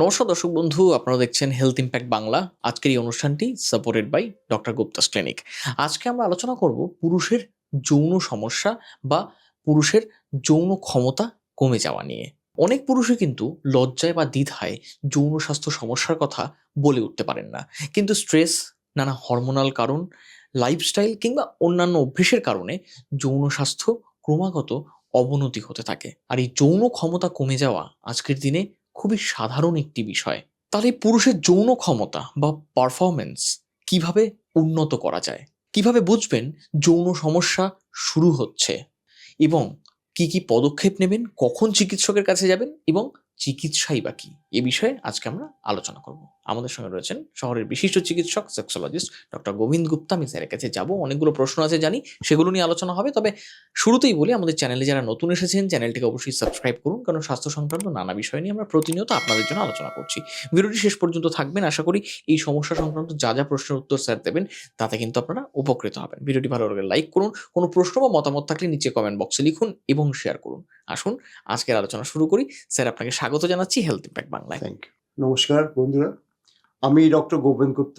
নমস্কার দর্শক বন্ধু, আপনারা দেখছেন হেলথ ইম্প্যাক্ট বাংলা। আজকের এই অনুষ্ঠানটি supported by doctor Gupta's clinic আজকে আমরা আলোচনা করব পুরুষের যৌন সমস্যা বা পুরুষের যৌন ক্ষমতা কমে যাওয়া নিয়ে। অনেক পুরুষই কিন্তু লজ্জায় বা দ্বিধায় যৌন স্বাস্থ্য সমস্যার কথা বলে উঠতে পারেন না। কিন্তু স্ট্রেস, নানা হরমোনাল কারণ লাইফস্টাইল কিংবা অন্যান্য অভ্যেসের কারণে যৌন স্বাস্থ্য ক্রমাগত অবনতি হতে থাকে। আর এই যৌন ক্ষমতা কমে যাওয়া আজকের দিনে খুবই সাধারণ একটি বিষয়। তাহলে পুরুষের যৌন ক্ষমতা বা পারফরমেন্স কীভাবে উন্নত করা যায়? কীভাবে বুঝবেন যৌন সমস্যা শুরু হচ্ছে? এবং কি কি পদক্ষেপ নেবেন? কখন চিকিৎসকের কাছে যাবেন? এবং চিকিৎসাই বা কি? এ বিষয়ে আজকে আমরা আলোচনা করব। আমাদের সঙ্গে রয়েছেন শহরের বিশিষ্ট চিকিৎসক, সেক্সোলজিস্ট ডক্টর গোবিন্দ গুপ্তা। আমি স্যারের কাছে যাব, অনেকগুলো প্রশ্ন আছে, জানি। সেগুলো নিয়ে আলোচনা হবে, তবে শুরুতেই বলি, আমাদের চ্যানেলে যারা নতুন এসেছেন, চ্যানেলটিকে অবশ্যই সাবস্ক্রাইব করুন, কারণ স্বাস্থ্য সংক্রান্ত নানা বিষয় নিয়ে আমরা প্রতিনিয়ত আপনাদের জন্য আলোচনা করছি। ভিডিওটি শেষ পর্যন্ত থাকবেন, আশা করি এই সমস্যা সংক্রান্ত যা যা প্রশ্নের উত্তর স্যার দেবেন, তাতে কিন্তু আপনারা উপকৃত হবেন। ভিডিওটি ভালো লাগলে লাইক করুন, কোনো প্রশ্ন বা মতামত থাকলে নিচে কমেন্ট বক্সে লিখুন এবং শেয়ার করুন। আসুন, আজকের আলোচনা শুরু করি। স্যার, আপনাকে স্বাগত জানাচ্ছি, হেলথ ইম্প্যাক্ট বাংলায়। থ্যাংক নমস্কার, বন্ধুরা। আমি ডক্টর গোবিন্দ গুপ্ত।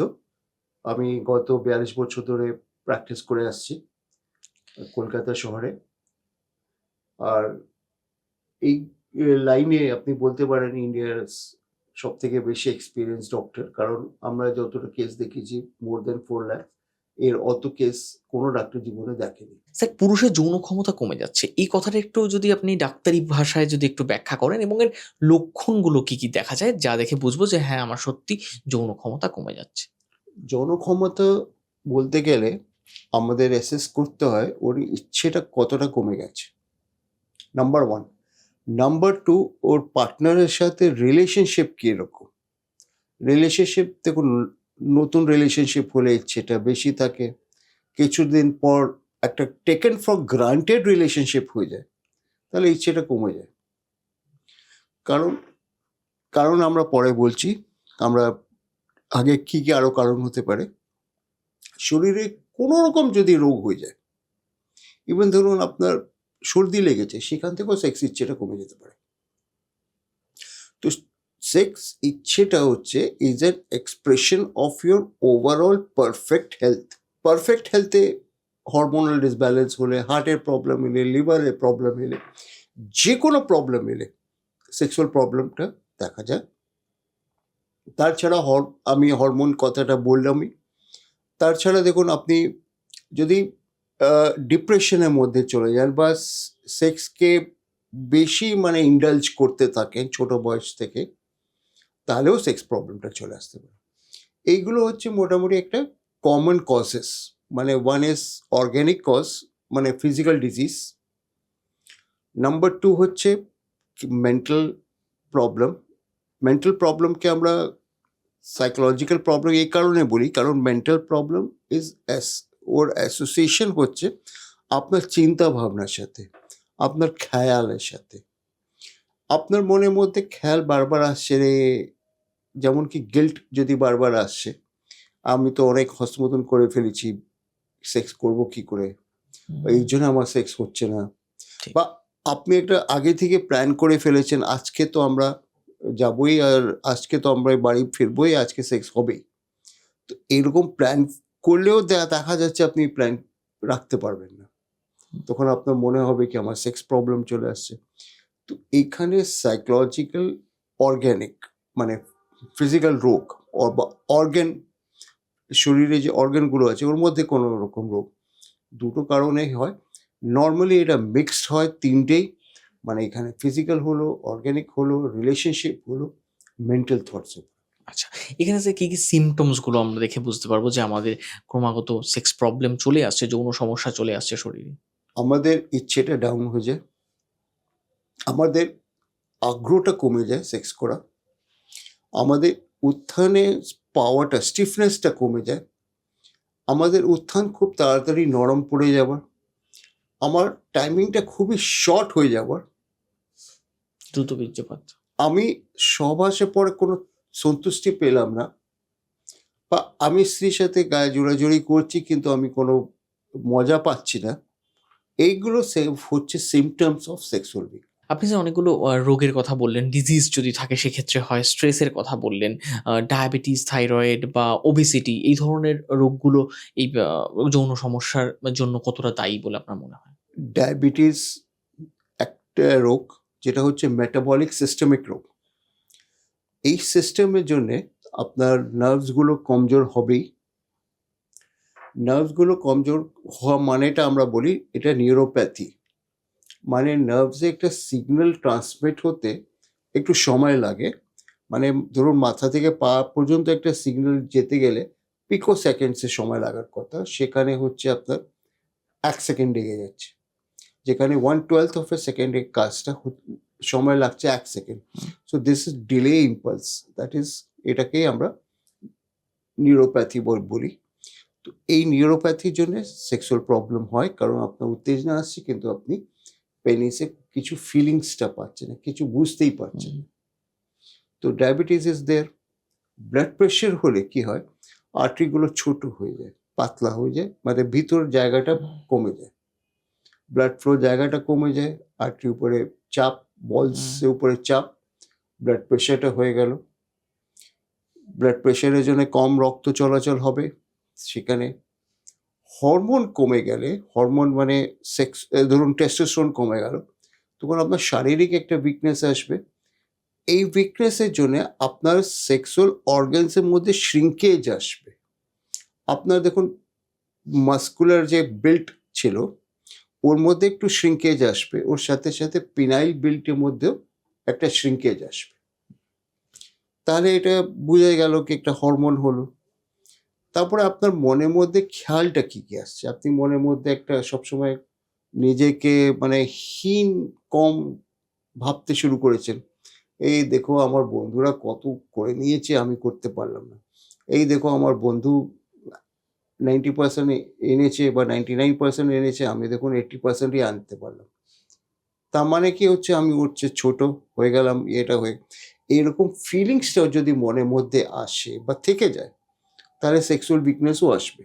আমি গত বিয়াল্লিশ বছর ধরে প্র্যাকটিস করে আসছি কলকাতা শহরে। আর এই লাইনে আপনি বলতে পারেন ইন্ডিয়ার সব থেকে বেশি এক্সপিরিয়েন্স ডক্টর কারণ আমরা যতটা কেস দেখেছি মোর দেন ফোর ল্যাক এর অত কেস কোনো ডাক্তার জীবনে দেখেনি। স্যার পুরুষের যৌন ক্ষমতা কমে যাচ্ছে। এই কথাটা একটু যদি আপনি ডাক্তারি ভাষায় যদি একটু ব্যাখ্যা করেন এবং এর লক্ষণগুলো কি কি দেখা যায় যা দেখে বুঝব যে হ্যাঁ আমার সত্যি যৌন ক্ষমতা কমে যাচ্ছে। যৌন ক্ষমতা বলতে গেলে আমাদের অ্যাসেস করতে হয় ওর ইচ্ছেটা কতটা কমে গেছে। নাম্বার ওয়ান নাম্বার টু ওর পার্টনারের সাথে রিলেশনশিপ কীরকম? রিলেশনশিপ দেখুন নতুন রিলেশনশিপ হলে ইচ্ছেটা বেশি থাকে। কিছুদিন পর একটা টেকেন ফর গ্রান্টেড রিলেশনশিপ হয়ে যায়, তাহলে ইচ্ছেটা কমে যায়। কারণ কারণ আমরা পরে বলছি, আমরা আগে কি কি আরও কারণ হতে পারে। শরীরে কোনো রকম যদি রোগ হয়ে যায় ইভেন ধরুন আপনার সর্দি লেগেছে, সেখান থেকেও সেক্স ইচ্ছেটা কমে যেতে পারে। সেক্স ইচ্ছেটা হচ্ছে is an expression of your overall perfect health perfect হেলথে hormonal disbalance হলে হার্টের প্রবলেম এলে লিভারের প্রবলেম এলে যে কোনো প্রবলেম এলে সেক্সুয়াল প্রবলেমটা দেখা যায় তাছাড়া হর, আমি হরমোন কথাটা বললামই। তাছাড়া দেখুন, আপনি যদি ডিপ্রেশনের মধ্যে চলে যান বা সেক্সকে বেশি মানে ইন্ডালজ করতে থাকেন ছোট বয়স থেকে তাহলেও সেক্স প্রবলেমটা চলে আসতে পারে। এইগুলো হচ্ছে মোটামুটি একটা কমন কজেস মানে ওয়ান ইজ অর্গ্যানিক কজ মানে ফিজিক্যাল ডিজিজ নাম্বার টু হচ্ছে মেন্টাল প্রবলেম মেন্টাল প্রবলেমকে আমরা সাইকোলজিক্যাল প্রবলেম এই কারণে বলি, কারণ mental problem is as or association হচ্ছে আপনার চিন্তা ভাবনার সাথে, আপনার খেয়ালের সাথে। আপনার মনের মধ্যে খেয়াল বারবার আসছে রে যেমন কি গিল্ট যদি বারবার আসছে আমি তো অনেক হস্তমতন করে ফেলেছি সেক্স করব কি করে? এই জন্য আমার সেক্স হচ্ছে না। বা আপনি একটা আগে থেকে প্ল্যান করে ফেলেছেন আজকে তো আমরা যাবই আর আজকে তো আমরা বাড়ি ফিরবই আজকে সেক্স হবেই। তো এরকম প্ল্যান করলেও দেখা যাচ্ছে আপনি প্ল্যান রাখতে পারবেন না। তখন আপনার মনে হবে কি আমার সেক্স প্রবলেম চলে আসছে। তো এখানে সাইকোলজিক্যাল অর্গ্যানিক মানে ফিজিক্যাল রোগ অর্গ্যান শরীরে যে অর্গ্যানগুলো আছে ওর মধ্যে কোনো রকম রোগ। দুটো কারণেই হয়। নর্মালি এটা মিক্সড হয় তিনটেই। মানে এখানে ফিজিক্যাল হলো অর্গ্যানিক হলো রিলেশনশিপ হলো মেন্টাল থটস আচ্ছা এখানে যে কী কী সিমটমসগুলো আমরা দেখে বুঝতে পারব যে আমাদের ক্রমাগত সেক্স প্রবলেম চলে আসছে যৌন সমস্যা চলে আসছে শরীরে? আমাদের ইচ্ছেটা ডাউন হয়ে যায়। আমাদের আগ্রহটা কমে যায় সেক্স করা। আমাদের উত্থানে পাওয়াটা স্টিফনেসটা কমে যায়। আমাদের উত্থান খুব তাড়াতাড়ি নরম পড়ে যাবার আমার টাইমিংটা খুবই শর্ট হয়ে যাবার দ্রুত বীর্যপাত। আমি সবাসে পরে কোনো সন্তুষ্টি পেলাম না। বা আমি স্ত্রীর সাথে গায়ে জোড়াজোড়ি করছি কিন্তু আমি কোনো মজা পাচ্ছি না। এইগুলো হচ্ছে সিমটমস অফ সেক্সুয়াল উইক আপনি যে অনেকগুলো রোগের কথা বললেন, ডিজিজ যদি থাকে সেক্ষেত্রে হয়, স্ট্রেসের কথা বললেন, ডায়াবেটিস, থাইরয়েড বা ওবেসিটি এই ধরনের রোগগুলো এই যৌন সমস্যার জন্য কতটা দায়ী বলে আপনার মনে হয়? ডায়াবেটিস একটা রোগ যেটা হচ্ছে মেটাবলিক সিস্টেমিক রোগ। এই সিস্টেমের জন্যে আপনার নার্ভসগুলো কমজোর হবেই। নার্ভসগুলো কমজোর হওয়া মানেটা আমরা বলি এটা নিউরোপ্যাথি। মানে নার্ভসে একটা সিগন্যাল ট্রান্সমিট হতে একটু সময় লাগে। মানে ধরুন মাথা থেকে পা পর্যন্ত একটা সিগন্যাল যেতে গেলে পিকো সেকেন্ডসে সময় লাগার কথা। সেখানে হচ্ছে আপনার এক সেকেন্ড লেগে যাচ্ছে। যেখানে 1/12 অফ এ সেকেন্ডের কাজটা সময় লাগছে এক second. So this is delay impulse. That is এটাকেই আমরা নিউরোপ্যাথি বলি। তো এই নিউরোপ্যাথির জন্যে সেক্সুয়াল প্রবলেম হয় কারণ আপনার উত্তেজনা আসছে, কিন্তু আপনি পেনিসে কিছু ফিলিংসটা পাচ্ছে না, কিছু বুঝতেই পারছে না। তো diabetes is there. Blood pressure হলে কি হয়? আর্টারিগুলো ছোট হয়ে যায়, পাতলা হয়ে যায়। মানে ভিতর জায়গাটা কমে যায়। ব্লাড ফ্লো জায়গাটা কমে যায়। আর্টারির উপরে চাপ, বলসের উপরে চাপ, ব্লাড প্রেশারটা হয়ে গেল। ব্লাড প্রেশারের জন্য কম রক্ত চলাচল হবে। সেখানে হরমোন কমে গেলে, হরমোন মানে সেক্স ধরুন টেস্টোস্টেরন কমে গেল। তখন আপনার শারীরিক একটা উইকনেস আসবে। এই উইকনেসের জন্যে আপনার সেক্সুয়াল অর্গানস এর মধ্যে শ্রিঙ্কেজ আসবে। আপনার দেখুন মাসকুলার যে বেল্ট ছিল, ওর মধ্যে একটু শ্রিঙ্কেজ আসবে। ওর সাথে, সাথে পিনাইল বেল্টের মধ্যেও একটা শ্রিঙ্কেজ আসবে। তাহলে এটা বোঝা গেল কি একটা হরমোন হলো। তারপরে আপনার মনের মধ্যে খেয়ালটা কি, কি আসছে? আপনি মনের মধ্যে একটা সবসময় নিজেকে মানে হীন, কম ভাবতে শুরু করেছেন। এই দেখো আমার বন্ধুরা কত করে নিয়েছে আমি করতে পারলাম না। এই দেখো আমার বন্ধু 90% এনেছে বা 99% এনেছে আমি দেখুন 80% আনতে পারলাম। তার মানে কি হচ্ছে আমি ওর চেয়ে ছোট হয়ে গেলাম, এটা হয়ে এরকম ফিলিংসটাও যদি মনের মধ্যে আসে বা থেকে যায়, তাহলে সেক্সুয়াল উইকনেসও আসবে।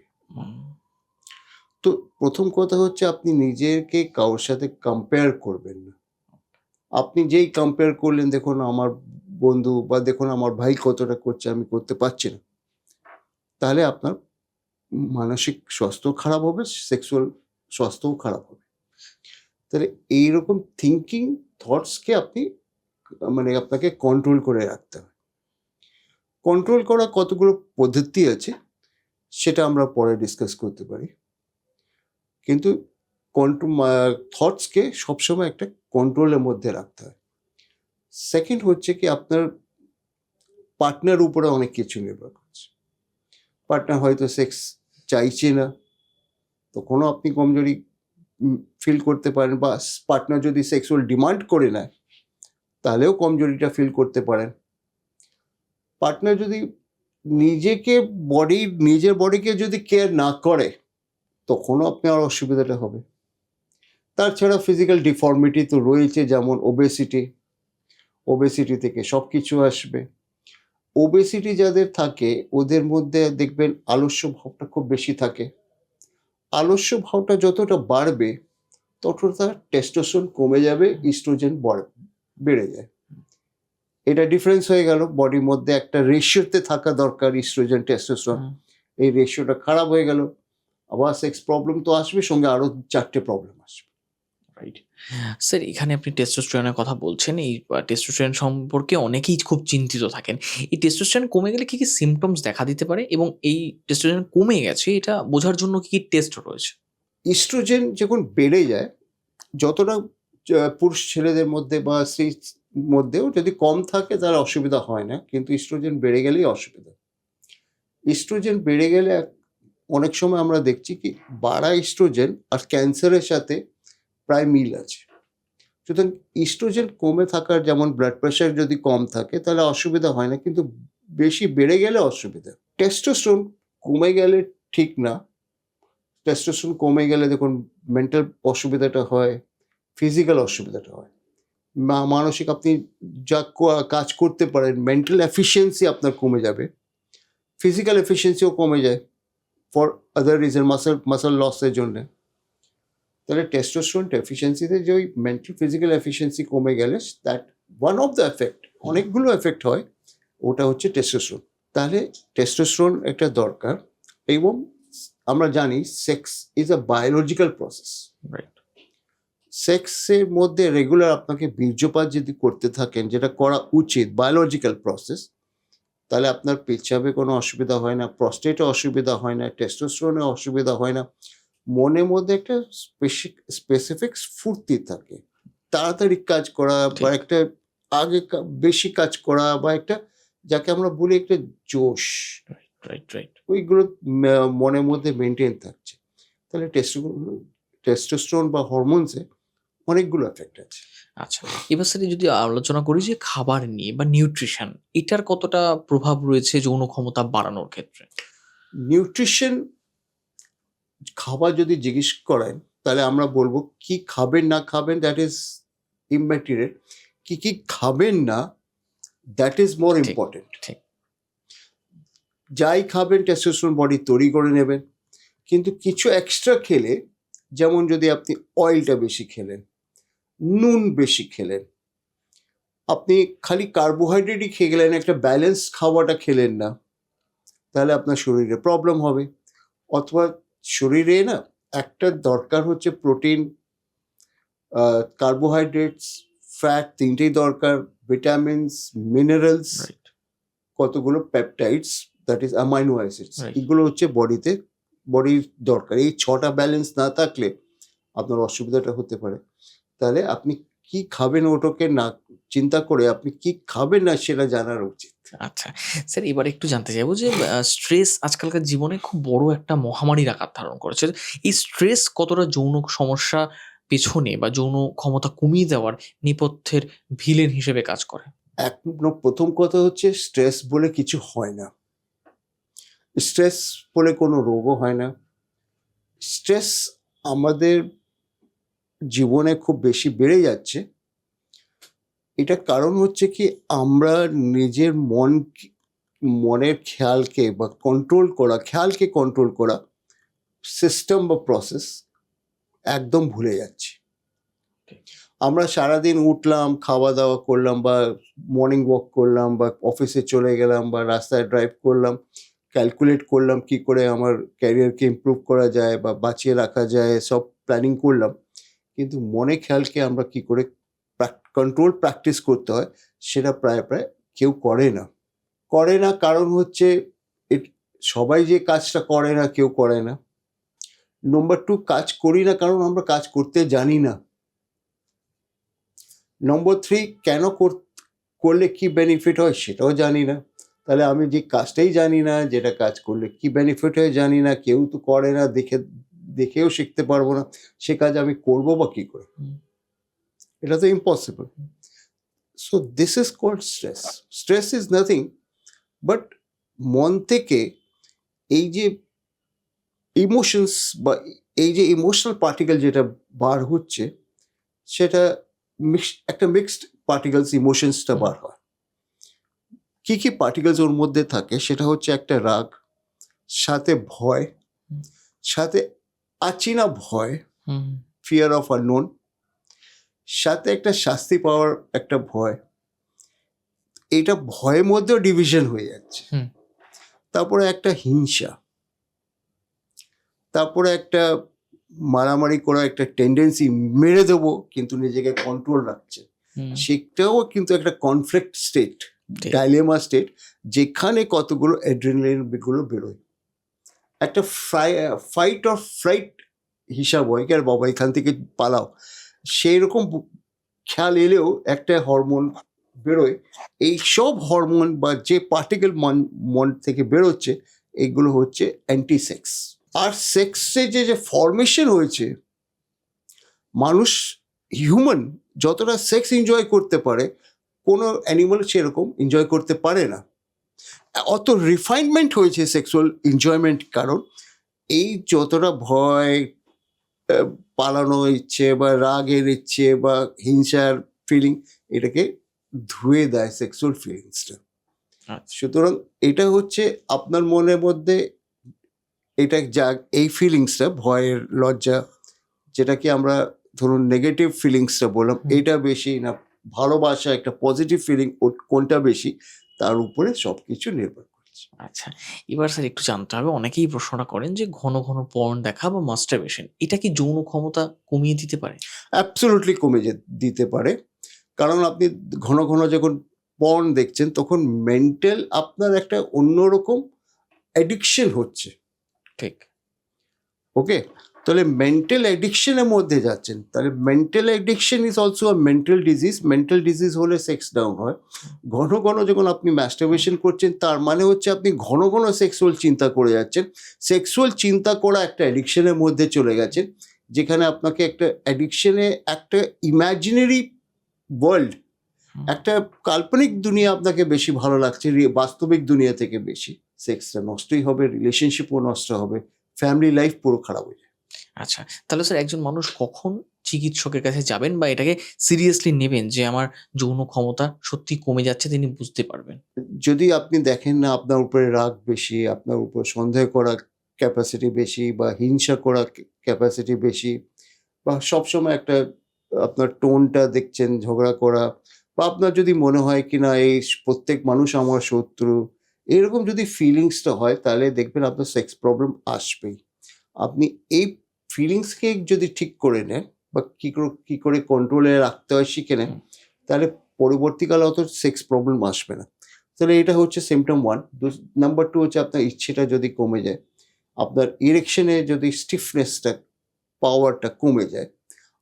তো প্রথম কথা হচ্ছে আপনি নিজেকে কারোর সাথে কম্পেয়ার করবেন না। আপনি যেই কম্পেয়ার করলেন দেখুন আমার বন্ধু বা দেখুন আমার ভাই কতটা করছে আমি করতে পারছি না। তাহলে আপনার মানসিক স্বাস্থ্য খারাপ হবে, সেক্সুয়াল স্বাস্থ্যও খারাপ হবে। তাহলে এইরকম থিঙ্কিং থটসকে আপনি মানে আপনাকে কন্ট্রোল করে রাখতে হবে। কন্ট্রোল করার কতগুলো পদ্ধতি আছে, সেটা আমরা পরে ডিসকাস করতে পারি। কিন্তু থটসকে সবসময় একটা কন্ট্রোলের মধ্যে রাখতে হয়। সেকেন্ড হচ্ছে কি আপনার পার্টনার উপরে অনেক কিছু নির্ভর করছে। পার্টনার হয়তো সেক্স চাইছে না, তখনও আপনি কমজোরি ফিল করতে পারেন বা পার্টনার যদি সেক্সুয়াল ডিমান্ড করে নেয়, তাহলেও কমজোরিটা ফিল করতে পারেন। পার্টনার যদি নিজেকে বডি নিজের বডিকে যদি কেয়ার না করে, তখনও আপনার অসুবিধাটা হবে। তাছাড়া ফিজিক্যাল ডিফর্মিটি তো রয়েছে যেমন ওবেসিটি। ওবেসিটি থেকে সব কিছু আসবে। ওবেসিটি যাদের থাকে ওদের মধ্যে দেখবেন আলস্য ভাবটা খুব বেশি থাকে। আলস্য ভাবটা যতটা বাড়বে, ততটা টেস্টোস্টেরন কমে যাবে, ইস্ট্রোজেন বেড়ে যায়। এটা ডিফারেন্স হয়ে গেল বডির মধ্যে একটা রেশিওতে থাকা দরকার ইস্ট্রোজেন, টেস্টোস্টেরন। এই রেশিওটা খারাপ হয়ে গেল। আবার সেক্স প্রবলেম তো আসবে, সঙ্গে আরও চারটে প্রবলেম আসবে। রাইট। স্যার এখানে আপনি টেস্টোস্টেরনের কথা বলছেন। এই টেস্টোস্টেরন সম্পর্কে অনেকেই খুব চিন্তিত থাকেন। এই টেস্টোস্টেরন কমে গেলে কি, কি সিম্পটমস দেখা দিতে পারে? এবং এই টেস্টোস্টেরন কমে গেছে এটা বোঝার জন্য কি, কি টেস্ট রয়েছে? ইস্ট্রোজেন যখন বেড়ে যায়, যতটা পুরুষ ছেলেদের মধ্যে বা স্ত্রীর মধ্যেও যদি কম থাকে তাহলে অসুবিধা হয় না। কিন্তু ইস্ট্রোজেন বেড়ে গেলেই অসুবিধা। ইস্ট্রোজেন বেড়ে গেলে অনেক সময় আমরা দেখছি কি বাড়া ইস্ট্রোজেন আর ক্যান্সারের সাথে প্রায় মিল আছে। সুতরাং ইস্ট্রোজেন কমে থাকার যেমন ব্লাড প্রেশার যদি কম থাকে তাহলে অসুবিধা হয় না। কিন্তু বেশি বেড়ে গেলে অসুবিধা। টেস্টোস্টেরন কমে গেলে ঠিক না। টেস্টোস্টেরন কমে গেলে দেখুন মেন্টাল অসুবিধাটা হয়, ফিজিক্যাল অসুবিধাটা হয়। মানসিক আপনি যা কাজ করতে পারেন, মেন্টাল এফিশিয়েন্সি আপনার কমে যাবে। ফিজিক্যাল এফিশিয়েন্সিও কমে যায় for other reason muscle muscle লসের জন্যে। তাহলে টেস্টোস্টেরন ডেফিসিয়েন্সিতে যে ওই মেন্টাল ফিজিক্যাল এফিসিয়েন্সি কমে গেলে that one of the effect অনেকগুলো এফেক্ট হয় ওটা হচ্ছে টেস্টোস্টেরন তাহলে টেস্টোস্টেরন একটা দরকার এবং আমরা জানি sex is a biological process right সেক্সের মধ্যে রেগুলার আপনাকে বীর্যপাত যদি করতে থাকেন যেটা করা উচিত বায়োলজিক্যাল প্রসেস তাহলে আপনার পেচ্ছাবে কোনো অসুবিধা হয় না প্রস্টেটে অসুবিধা হয় না টেস্টোস্টেরনে অসুবিধা হয় না। মনের মধ্যে একটা স্পেসিফিক স্ফূর্তি থাকে। তাড়াতাড়ি কাজ করা বা একটা আগে বেশি কাজ করা বা একটা যাকে আমরা বলি একটা জোশ। রাইট রাইট ওইগুলো মনের মধ্যে মেনটেন থাকছে। তাহলে টেস্টো টেস্টোস্টেরন বা হরমোনসে অনেকগুলো এফেক্ট আছে। আচ্ছা এবার স্যার যদি আলোচনা করি যে খাবার নিয়ে বা নিউট্রিশন এটার কতটা প্রভাব রয়েছে যৌন ক্ষমতা বাড়ানোর ক্ষেত্রে? নিউট্রিশন খাবার যদি জিজ্ঞেস করেন তাহলে আমরা বলব কি খাবেন না খাবেন দ্যাট ইজ ইম্যাটেরিয়াল কি কি খাবেন না দ্যাট ইজ মোর ইম্পর্টেন্ট ঠিক। যাই খাবেন টেস্টোস্টেরন বডি তৈরি করে নেবেন। কিন্তু কিছু এক্সট্রা খেলে যেমন যদি আপনি অয়েলটা বেশি খেলেন নুন বেশি খেলেন। আপনি খালি কার্বোহাইড্রেটই খেয়ে গেলেন একটা ব্যালেন্স খাওয়াটা খেলেন না। তাহলে আপনার শরীরে প্রবলেম হবে। অথবা শরীরে না একটা দরকার হচ্ছে প্রোটিন কার্বোহাইড্রেটস ফ্যাট তিনটেই দরকার ভিটামিনস মিনারেলস কতগুলো peptides that is amino acids. এগুলো হচ্ছে বডিতে বডির দরকার। এই ছটা ব্যালেন্স না থাকলে আপনার অসুবিধাটা হতে পারে। তাহলে আপনি কি খাবেন ওটাকে না চিন্তা করে আপনি কি খাবেন না সেটা জানার উচিত। আচ্ছা স্যার এবার একটু জানতে চাইব যে স্ট্রেস আজকালকার জীবনে খুব বড় একটা মহামারীর আকার ধারণ করেছে। এই স্ট্রেস কতটা যৌন সমস্যা পেছনে বা যৌন ক্ষমতা কমিয়ে দেওয়ার নেপথ্যের ভিলেন হিসেবে কাজ করে? এক প্রথম কথা হচ্ছে স্ট্রেস বলে কিছু হয় না। স্ট্রেস বলে কোনো রোগও হয় না। স্ট্রেস আমাদের জীবনে খুব বেশি বেড়ে যাচ্ছে। এটা কারণ হচ্ছে কি আমরা নিজের মন মনের খেয়ালকে বা কন্ট্রোল করা খেয়ালকে কন্ট্রোল করা সিস্টেম বা প্রসেস একদম ভুলে যাচ্ছি। আমরা সারাদিন উঠলাম খাওয়া দাওয়া করলাম বা মর্নিং ওয়াক করলাম বা অফিসে চলে গেলাম বা রাস্তায় ড্রাইভ করলাম ক্যালকুলেট করলাম কি করে আমার ক্যারিয়ারকে ইমপ্রুভ করা যায় বা বাঁচিয়ে রাখা যায় সব প্ল্যানিং করলাম। কিন্তু মনে খেয়ালকে আমরা কি করে কন্ট্রোল প্র্যাকটিস করতে হয়, সেটা প্রায় প্রায় কেউ করে না। করে না কারণ হচ্ছে সবাই যে কাজটা করে না কেউ করে না। নম্বর টু কাজ করি না কারণ আমরা কাজ করতে জানি না। নম্বর থ্রি কেন কর- করলে কি বেনিফিট হয় সেটাও জানি না। তাহলে আমি যে কাজটাই জানি না, যেটা কাজ করলে কি বেনিফিট হয় জানি না, কেউ তো করে না, দেখে দেখেও শিখতে পারব না সে কাজ আমি করব বা কি করে? এটা তো impossible so this is called stress stress is nothing but মন থেকে এই যে ইমোশনস বা এই যে ইমোশনাল পার্টিকেল যেটা বার হচ্ছে সেটা মিক্স একটা মিক্সড পার্টিকেলস ইমোশনসটা বার হয়। কী কী পার্টিকেলস ওর মধ্যে থাকে? সেটা হচ্ছে একটা রাগ সাথে ভয় সাথে আচিনা ভয় ফিয়ার অফ আননোন সাথে একটা শাস্তি পাওয়ার একটা ভয়। এটা ভয়ের মধ্যেও ডিভিশন হয়ে যাচ্ছে। তারপরে একটা হিংসা। তারপরে একটা মারামারি করা একটা টেন্ডেন্সি মেরে দেবো কিন্তু নিজেকে কন্ট্রোল রাখছে। সেটাও কিন্তু একটা কনফ্লিক্ট স্টেট ডাইলেমা স্টেট যেখানে কতগুলো অ্যাড্রিনালিনগুলো বেরোয়। একটা ফ্রাই ফাইট অর ফ্লাইট হিসাব হয় কি আর বাবা এখান থেকে পালাও? সেই রকম খেয়াল এলেও একটা হরমোন বেরোয়। এই সব হরমোন বা যে পার্টিকেল মন মন থেকে বেরোচ্ছে, এগুলো হচ্ছে অ্যান্টিসেক্স আর সেক্সে যে যে ফরমেশন হয়েছে, মানুষ হিউম্যান যতটা সেক্স এনজয় করতে পারে, কোনো অ্যানিমাল সেরকম এনজয় করতে পারে না। অত রিফাইনমেন্ট হয়েছে সেক্সুয়াল এনজয়মেন্ট কারণ এই যতটা ভয় পালানো ইচ্ছে বা রাগের ইচ্ছে বা হিংসার ফিলিং এটাকে ধুয়ে দেয় সেক্সুয়াল ফিলিংসটা আচ্ছা সুতরাং এটা হচ্ছে আপনার মনের মধ্যে এটা যা এই ফিলিংসটা ভয়ের লজ্জা যেটাকে আমরা ধরুন নেগেটিভ ফিলিংসটা বললাম। এটা বেশি না ভালোবাসা একটা পজিটিভ ফিলিং কোনটা বেশি তার উপরে সব কিছু নির্ভর করছে। আচ্ছা এবার স্যার একটু জানতে হবে অনেকেই প্রশ্নটা করেন যে ঘন ঘন পর্ন দেখা বা মাস্টারবেশন এটা কি যৌন ক্ষমতা কমিয়ে দিতে পারে? অ্যাবসোলুটলি কমে যে দিতে পারে। কারণ আপনি ঘন ঘন যখন পর্ন দেখছেন তখন মেন্টাল আপনার একটা অন্যরকম অ্যাডিকশন হচ্ছে। ঠিক। ওকে তাহলে মেন্টাল অ্যাডিকশনের মধ্যে যাচ্ছেন। তাহলে mental addiction is also a mental disease mental disease হলে সেক্স ডাউন হয়। ঘন ঘন যখন আপনি ম্যাস্টারবেশন করছেন তার মানে হচ্ছে আপনি ঘন ঘন সেক্সুয়াল চিন্তা করে যাচ্ছেন। সেক্সুয়াল চিন্তা করা একটা অ্যাডিকশনের মধ্যে চলে গেছেন যেখানে আপনাকে একটা অ্যাডিকশনে একটা ইমাজিনারি ওয়ার্ল্ড একটা কাল্পনিক দুনিয়া আপনাকে বেশি ভালো লাগছে বাস্তবিক দুনিয়া থেকে বেশি। সেক্সটা নষ্টই হবে রিলেশনশিপও নষ্ট হবে ফ্যামিলি লাইফ পুরো খারাপ হয়ে যাবে। আচ্ছা তাহলে স্যার একজন মানুষ কখন চিকিৎসকের কাছে যাবেন বা এটাকে সিরিয়াসলি নেবেন যে আমার যৌন ক্ষমতা সত্যি কমে যাচ্ছে তিনি বুঝতে পারবেন? যদি আপনি দেখেন না আপনার উপরে রাগ বেশি, আপনার উপর সন্দেহ করা ক্যাপাসিটি বেশি বা হিংসা করা ক্যাপাসিটি বেশি বা সবসময় একটা আপনার টোনটা দেখছেন, ঝগড়া করা বা আপনার যদি মনে হয় কি না এই প্রত্যেক মানুষ আমার শত্রু, এরকম যদি ফিলিংসটা হয় তাহলে দেখবেন আপনার সেক্স প্রবলেম আসবেই। আপনি এই ফিলিংসকে যদি ঠিক করে নেন বা কী করে কী করে কন্ট্রোলে রাখতে হয় শিখে নেন তাহলে পরবর্তীকালে অত সেক্স প্রবলেম আসবে না। তাহলে এটা হচ্ছে সিমটম ওয়ান নাম্বার টু হচ্ছে আপনার ইচ্ছেটা যদি কমে যায় আপনার ইরেকশনে যদি স্টিফনেসটা পাওয়ারটা কমে যায়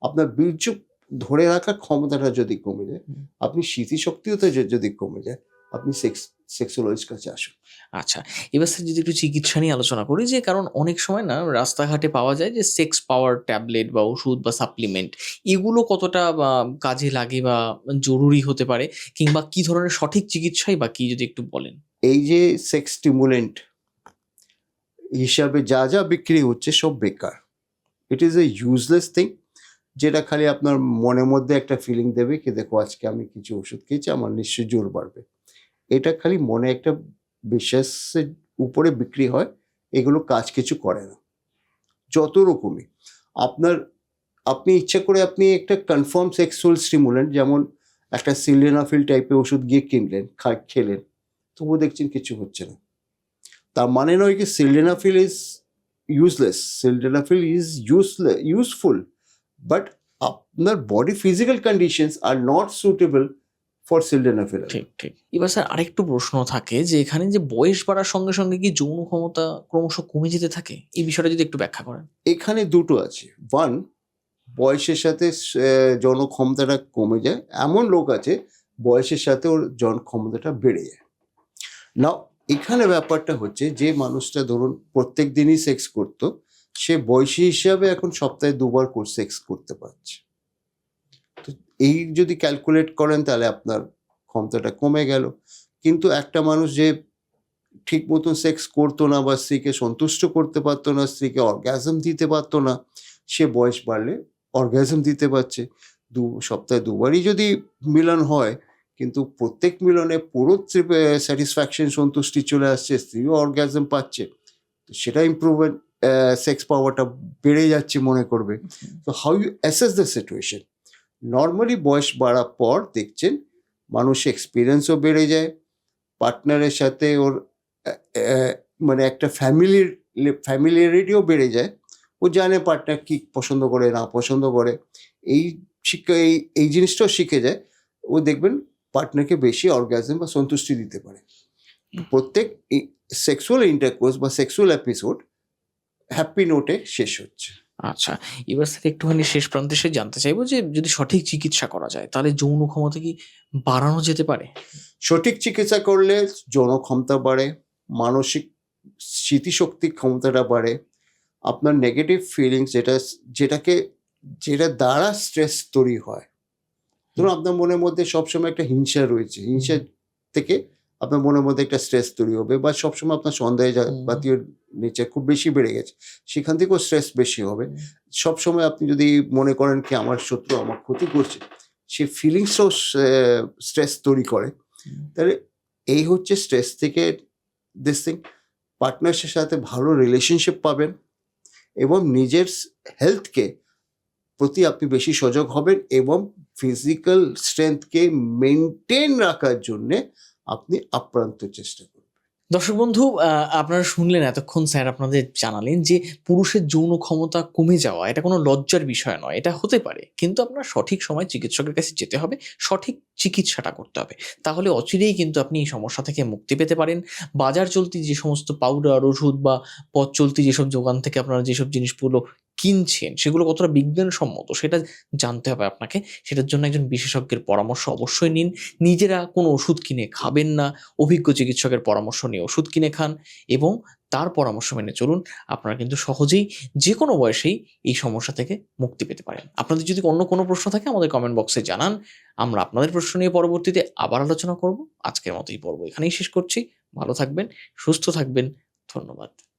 আপনার বীর্য ধরে রাখার ক্ষমতাটা যদি কমে যায় আপনি স্মৃতিশক্তিও যে- যদি কমে যায় আপনি সেক্স সেক্সোলজির কাছে আসুন। আচ্ছা এবার স্যার যদি একটু চিকিৎসা নিয়ে আলোচনা করি যে কারণ অনেক সময় না রাস্তাঘাটে পাওয়া যায় যে সেক্স পাওয়ার ট্যাবলেট বা ওষুধ বা সাপ্লিমেন্ট এগুলো কতটা কাজে লাগে বা জরুরি হতে পারে কিংবা কি ধরনের সঠিক চিকিৎসাই বা কি যদি একটু বলেন? এই যে সেক্স স্টিমুলেন্ট হিসাবে যা যা বিক্রি হচ্ছে সব বেকার। It is a useless thing যেটা খালি আপনার মনের মধ্যে একটা ফিলিং দেবে কি দেখো আজকে আমি কিছু ওষুধ খেয়েছি আমার নিশ্চয়ই জোর বাড়বে। এটা খালি মনে একটা বিশ্বাসের উপরে বিক্রি হয়, এগুলো কাজ কিছু করে না। যত রকমই। আপনার, আপনি ইচ্ছা করে আপনি একটা কনফার্ম সেক্সুয়াল স্টিমুলেন্ট যেমন একটা সিলেনাফিল টাইপের ওষুধ গিয়ে কিনলেন খেলেন, তবুও দেখছেন কিছু হচ্ছে না। তার মানে নয় কি sildenafil is useless sildenafil is useless useful but আপনার body physical conditions are not suitable for sildenafil ঠিক ঠিক। এবার স্যার আরেকটু প্রশ্ন থাকে যে এখানে যে বয়স বাড়ার সঙ্গে সঙ্গে কি যৌন ক্ষমতা ক্রমশ কমে যেতে থাকে? এই বিষয়টা যদি একটু ব্যাখ্যা করেন। এখানে দুটো আছে। ওয়ান বয়সের সাথে যৌন ক্ষমতাটা কমে যায়। এমন লোক আছে বয়সের সাথে ওর যৌন ক্ষমতাটা বেড়ে যায়। না এখানে ব্যাপারটা হচ্ছে যে মানুষটা ধরুন প্রত্যেক দিনই সেক্স করতো সে বয়সী হিসাবে এখন সপ্তাহে দুবার সেক্স করতে পারছে। এই যদি ক্যালকুলেট করেন তাহলে আপনার ক্ষমতাটা কমে গেল। কিন্তু একটা মানুষ যে ঠিক মতন সেক্স করতো না বা স্ত্রীকে সন্তুষ্ট করতে পারতো না স্ত্রীকে অর্গ্যাজম দিতে পারতো না সে বয়স বাড়লে অর্গ্যাজম দিতে পারছে। দু সপ্তাহে দুবারই যদি মিলন হয় কিন্তু প্রত্যেক মিলনে পুরো স্যাটিসফ্যাকশন সন্তুষ্টি চলে আসছে স্ত্রীও অর্গ্যাজম পাচ্ছে। তো সেটা ইম্প্রুভমেন্ট সেক্স পাওয়ারটা বেড়ে যাচ্ছে মনে করবে। তো how you assess the situation normally বয়স বাড়ার পর দেখছেন মানুষ এক্সপিরিয়েন্সও বেড়ে যায়। পার্টনারের সাথে ওর মানে একটা ফ্যামিলির ফ্যামিলিয়ারিটিও বেড়ে যায়। ও জানে পার্টনার কি পছন্দ করে, না পছন্দ করে। এই শিক্ষা, এই এই জিনিসটাও শিখে যায়। ও দেখবেন পার্টনারকে বেশি অর্গাজম বা সন্তুষ্টি দিতে পারে। প্রত্যেক সেক্সুয়াল ইন্টারকোর্স বা সেক্সুয়াল এপিসোড হ্যাপি নোটে শেষ হচ্ছে। আচ্ছা এবার স্যার একটুখানি শেষ প্রান্তে এসে জানতে চাইব যে যদি সঠিক চিকিৎসা করা যায় তাহলে যৌন ক্ষমতা কি বাড়ানো যেতে পারে? সঠিক চিকিৎসা করলে যৌন ক্ষমতা বাড়ে মানসিক স্মৃতিশক্তি ক্ষমতাটা বাড়ে আপনার নেগেটিভ ফিলিংস যেটা যেটাকে যেটা দ্বারা স্ট্রেস তৈরি হয়। ধরুন আপনার মনের মধ্যে সবসময় একটা হিংসা রয়েছে হিংসা থেকে আপনার মনের মধ্যে একটা স্ট্রেস তৈরি হবে বা সবসময় আপনার সন্দেহ। জাতীয় নেচার খুব বেশি বেড়ে গেছে সেখান থেকেও স্ট্রেস বেশি হবে। সবসময় আপনি যদি মনে করেন কি আমার শত্রু আমার ক্ষতি করছে সে ফিলিংসও স্ট্রেস তৈরি করে। তাহলে এই হচ্ছে স্ট্রেস থেকে দিস থিং পার্টনার্সের সাথে ভালো রিলেশনশিপ পাবেন এবং নিজের হেলথকে প্রতি আপনি বেশি সজাগ হবেন এবং ফিজিক্যাল স্ট্রেংথকে মেনটেন রাখার জন্যে আপনি আপ্রান্ত চেষ্টা করবেন। দর্শক বন্ধু আপনারা শুনলেন এতক্ষণ স্যার আপনাদের জানালেন যে পুরুষের যৌন ক্ষমতা কমে যাওয়া এটা কোনো লজ্জার বিষয় নয়, এটা হতে পারে। কিন্তু আপনার সঠিক সময় চিকিৎসকের কাছে যেতে হবে, সঠিক চিকিৎসাটা করতে হবে। তাহলে অচিরেই কিন্তু আপনি এই সমস্যা থেকে মুক্তি পেতে পারেন। বাজার চলতি যে সমস্ত পাউডার ওষুধ বা পথ চলতি যেসব দোকান থেকে আপনারা যেসব জিনিসগুলো কিনছেন, সেগুলো কতটা বিজ্ঞানসম্মত সেটা জানতে হবে আপনাকে। সেটার জন্য একজন বিশেষজ্ঞের পরামর্শ অবশ্যই নিন। নিজেরা কোনো ওষুধ কিনে খাবেন না, অভিজ্ঞ চিকিৎসকের পরামর্শ নিয়ে ওষুধ কিনে খান এবং তার পরামর্শ মেনে চলুন, আপনারা কিন্তু সহজেই যে কোনো বয়সেই এই সমস্যা থেকে মুক্তি পেতে পারেন। আপনাদের যদি অন্য কোনো প্রশ্ন থাকে আমাদের কমেন্ট বক্সে জানান। আমরা আপনাদের প্রশ্ন নিয়ে পরবর্তীতে আবার আলোচনা করব। আজকের মতো এই পর্ব এখানেই শেষ করছি। ভালো থাকবেন, সুস্থ থাকবেন। ধন্যবাদ।